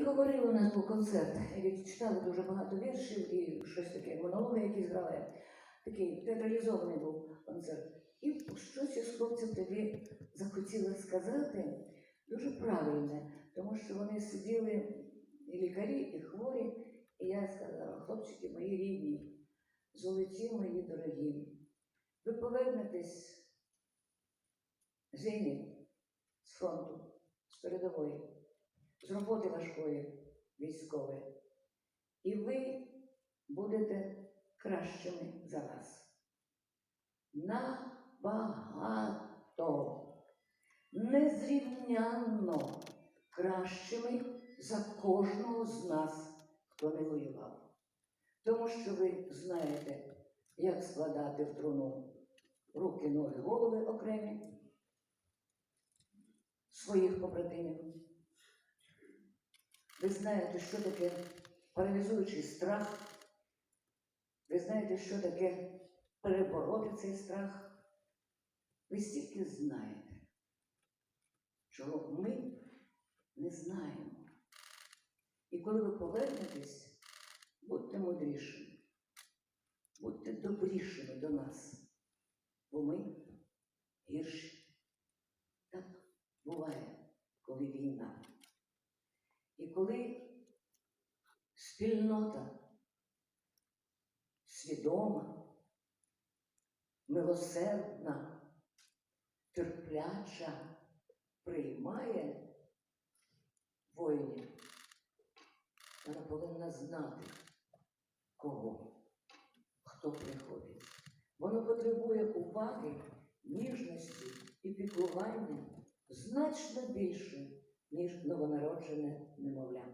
І говорили у нас був концерт, читали дуже багато віршів і щось таке, монологи якісь грали. Такий театралізований був концерт. І щось із хлопців тоді захотіли сказати дуже правильне, тому що вони сиділи і лікарі, і хворі. І я сказала, хлопчики мої рідні, золоті мої дорогі, ви повернетесь війни, з фронту, з передової, з роботи важкої військової, і ви будете кращими за нас. Набагато, незрівнянно кращими за кожного з нас, хто не воював. Тому що ви знаєте, як складати в труну руки, ноги, голови окремі своїх побратимів. Ви знаєте, що таке паралізуючий страх. Ви знаєте, що таке перебороти цей страх. Ви стільки знаєте, чого ми не знаємо. І коли ви повернетесь, будьте мудрішими, будьте добрішими до нас, бо ми гірші. Так буває, коли війна. І коли спільнота свідома, милосердна, терпляча приймає воїнів, вона повинна знати, кого, хто приходить. Воно потребує уваги, ніжності і піклування значно більше, ніж новонароджене немовля.